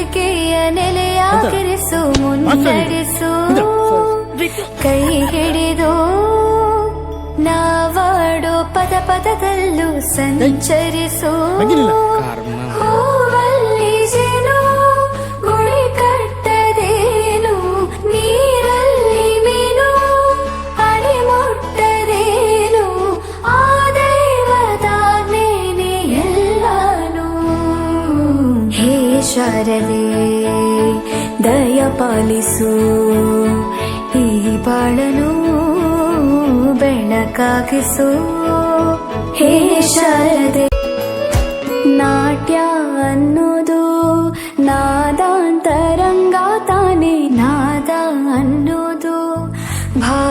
ನಂಬಿಕೆಯ ನೆಲೆಯಾಗಿರಿಸು ಮುನ್ನಡೆಸು ಕೈ ಹಿಡಿದು ನಾವಾಡೋ ಪದ ಪದದಲ್ಲೂ ಸಂಚರಿಸು. ಹೇ ಶಾರದೆ ದಯ ಪಾಲಿಸು. ಈ ಬಾಳನು ಬೆಳಕಾಗಿಸು ಹೇ ಶರದೆ, ನಾಟ್ಯ ಅನ್ನೋದು ನಾದಾಂತರಂಗ ತಾನೆ, ನಾದ ಅನ್ನೋದು ಭಾವಾಂತರಂಗನೇ